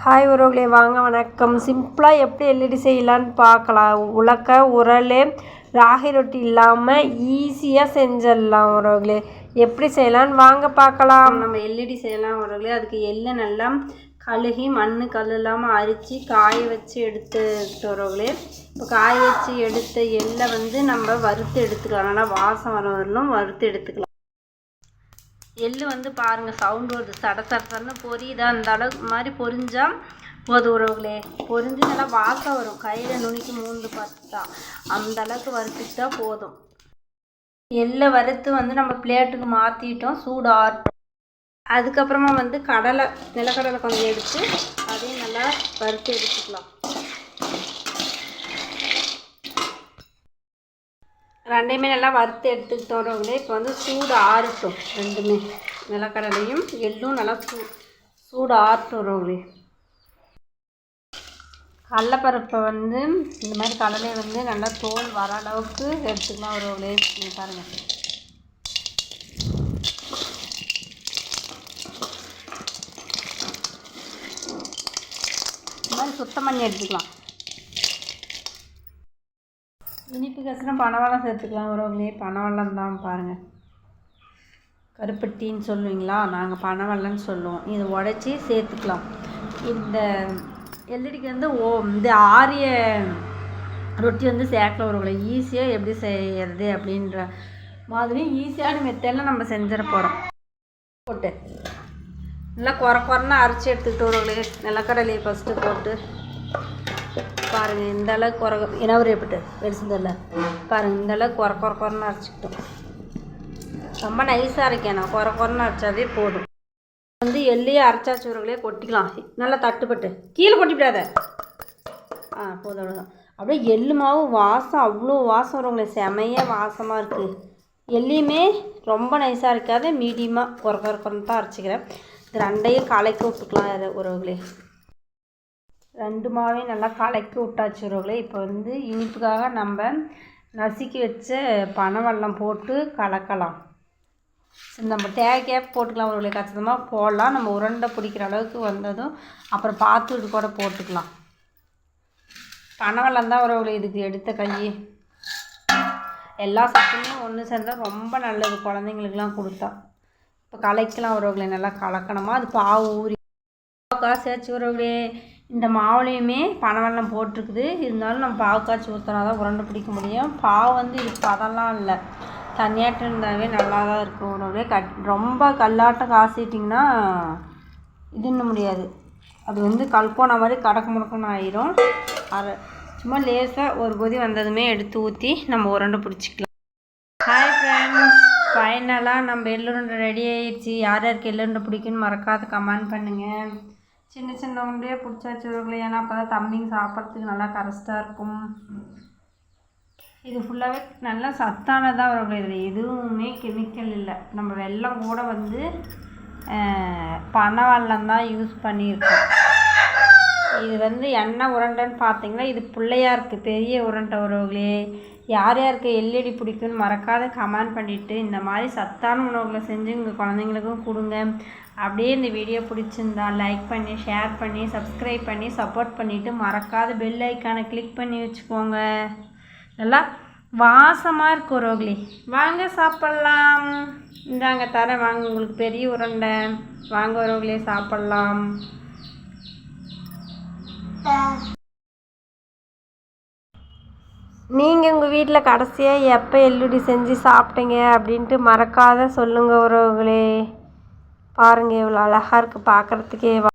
Hi உறவுகளே வாங்க வணக்கம். சிம்பிளாக எப்படி எல்இடி செய்யலான்னு பார்க்கலாம். உலக்க உரல் ராகி ரொட்டி இல்லாமல் ஈஸியாக செஞ்சிடலாம் உறவுகளே. எப்படி செய்யலான்னு வாங்க பார்க்கலாம். நம்ம எல்இடி செய்யலாம் உறவுகளே. அதுக்கு எள்ளை நல்லா கழுகி மண் கல் இல்லாமல் அரித்து காய வச்சு எடுத்து உறவுகளே. இப்போ காய வச்சு எடுத்த எள்ளை வந்து நம்ம வறுத்து எடுத்துக்கலாம். நல்லா வாசம் வர வரலும் வறுத்து எடுத்துக்கலாம். எள்ளு வந்து பாருங்கள் சவுண்டு வருது. சட சடன்னு பொரியுதா? அந்த அளவுக்கு மாதிரி பொரிஞ்சா போதும் உறவுகளே. பொரிஞ்சு நல்லா வாசம் வரும். கையில் நுனிக்கு மூந்து பார்த்தா. அந்த அளவுக்கு வறுத்துக்கிட்டா போதும். எள்ளை வறுத்து வந்து நம்ம பிளேட்டுக்கு மாற்றிட்டோம் சூடு ஆட்டும் அதுக்கப்புறமா வந்து கடலை நிலக்கடலை கொஞ்சம் எடுத்து அதையும் நல்லா வறுத்து எடுத்துக்கலாம். ரெண்டையுமே நல்லா வறுத்து எடுத்துக்கிட்டோம்ங்களே இப்போ வந்து சூடு ஆறட்டும் ரெண்டுமே. நிலக்கடலையும் எள்ளும் நல்லா சூ சூடு ஆறட்டும் ரோங்களே கடலப்பருப்பை வந்து இந்த மாதிரி கடலையை வந்து நல்லா தோல் வர அளவுக்கு எடுத்துக்கலாம் ரோங்களே பாருங்கள் இந்த மாதிரி சுத்தம் பண்ணி எடுத்துக்கலாம். இனிப்பு கசனம் பனவெல்லம் சேர்த்துக்கலாம். உறவுங்களே பனவெல்லம் தான் பாருங்கள் கருப்பட்டின்னு சொல்லுவீங்களா? நாங்கள் பனவெல்லம்னு சொல்லுவோம். இதை உடச்சி சேர்த்துக்கலாம். இந்த எல்லடிக்கு வந்து ஓ இந்த ஆரிய ரொட்டி வந்து சேர்க்கல உறவுகளை ஈஸியாக எப்படி செய்கிறது அப்படின்ற மாதிரி ஈஸியான மெத்தடில் நம்ம செஞ்சிட போகிறோம் போட்டு நல்லா குறை குறைன்னு அரைச்சி எடுத்துக்கிட்டு உறவுகளே நிலக்கடலையை ஃபஸ்ட்டு போட்டு பாருங்கள் இந்த அளவுக்கு குறை என்ன ஒரு எப்படி? வெடிச்சதில்ல பாருங்கள் இந்த அளவுக்கு குறை குறை குறைன்னு அரைச்சிக்கிட்டோம் ரொம்ப நைஸாக நான் குறை குறைன்னு அரைச்சாவே போதும். வந்து எள்ளையே அரைச்சா உரங்களே கொட்டிக்கலாம். நல்லா தட்டுப்பட்டு. கீழே கொட்டிவிடாத. ஆ போதும் அவ்வளோதான் அப்படியே எள்ளு மாவு வாசம் அவ்வளோ வாசம் வருங்களே செமையாக வாசமாக இருக்குது எள்ளையுமே ரொம்ப நைஸாக இருக்காது மீடியமாக குறை குறை குறைன்னு தான் அரைச்சிக்கிறேன். இது ரெண்டையும் கலக்கி விட்டுக்கலாம் உறவுகளே. ரெண்டு மாவையும் நல்லா கலக்கி விட்டாச்சு இப்போ வந்து இனிப்புக்காக நம்ம நசுக்கி வச்ச பனவெல்லம் போட்டு கலக்கலாம். சரி நம்ம தேவைக்கே போட்டுக்கலாம் உறவுகளே கச்சிதமாக போடலாம். நம்ம உருண்டை பிடிக்கிற அளவுக்கு வந்ததும் அப்புறம் பார்த்துட்டு கூட போட்டுக்கலாம். பனவெல்லம் தான் ஒரு இதுக்கு எடுத்த கை எல்லா சத்துமே ஒன்று சேர்ந்தால் ரொம்ப நல்லது. குழந்தைங்களுக்குலாம் கொடுத்தா. இப்போ கலக்கலாம் உறவுகளை நல்லா கலக்கணுமா? அது பாவு ஊறி. சேர்த்து உறவுகளே இந்த மாவுலேயுமே பனவெல்லாம் போட்டிருக்குது. இருந்தாலும் நம்ம பாவு காய்ச்சி ஊற்றினா தான் உருண்டை பிடிக்க முடியும். பாவு வந்து இது பதம்லாம் இல்லை. தண்ணியாட்டம் இருந்தாவே நல்லா தான் இருக்கும். உணவு கட் ரொம்ப கல்லாட்டம் காசிட்டிங்கன்னா இதுன்னு முடியாது. அது வந்து கல்போன மாதிரி கடக்க முடக்கன்னு ஆயிரும். அதை சும்மா லேசாக ஒரு கொதி வந்ததுமே எடுத்து ஊற்றி நம்ம உரண்டை பிடிச்சிக்கலாம். ஹாய் ஃப்ரெண்ட்ஸ் ஃபைனலாக நம்ம எள்ளுருண்டை ரெடி ஆயிடுச்சு. யார் யாருக்கு எள்ளுருண்டை பிடிக்குன்னு மறக்காத கமெண்ட் பண்ணுங்கள் சின்ன சின்ன உருண்டையாக பிடிச்சி வச்சுருக்கல ஏன்னா அப்போ தான் தம்பிங்க சாப்பிட்றதுக்கு நல்லா கரெஸ்டாக இருக்கும். இது ஃபுல்லாகவே நல்லா சத்தானதாக வரும் இதில். எதுவுமே கெமிக்கல் இல்லை. நம்ம வெள்ளம் கூட வந்து பனவெல்லம் தான் யூஸ் பண்ணியிருக்கோம். இது வந்து என்ன உருண்டைன்னு பார்த்தீங்கன்னா இது பிள்ளையாருக்கு பெரிய உருண்டை உறவுகளே யார் யாருக்கு எல்இடி பிடிக்கும்னு மறக்காத கமெண்ட் பண்ணிவிட்டு இந்த மாதிரி சத்தான உணவுகளை செஞ்சு உங்கள் குழந்தைங்களுக்கும் கொடுங்க. அப்படியே இந்த வீடியோ பிடிச்சிருந்தா லைக் பண்ணி ஷேர் பண்ணி சப்ஸ்கிரைப் பண்ணி சப்போர்ட் பண்ணிவிட்டு மறக்காத பெல் ஐக்கானை கிளிக் பண்ணி வச்சுக்கோங்க. நல்லா வாசமாக இருக்கு உறவுகளே வாங்க சாப்பிட்லாம். இந்தாங்க தரேன். வாங்க உங்களுக்கு பெரிய உருண்டை. வாங்க உறவுகளே சாப்பிட்லாம். நீங்கள் உங்கள் வீட்டில் கடைசியாக எப்போ எள்ளுடி செஞ்சு சாப்பிட்டீங்க அப்படின்ட்டு மறக்காத சொல்லுங்கள் உறவுகளே. பாருங்கள் எவ்வளோ அழகாக இருக்குது பார்க்குறதுக்கே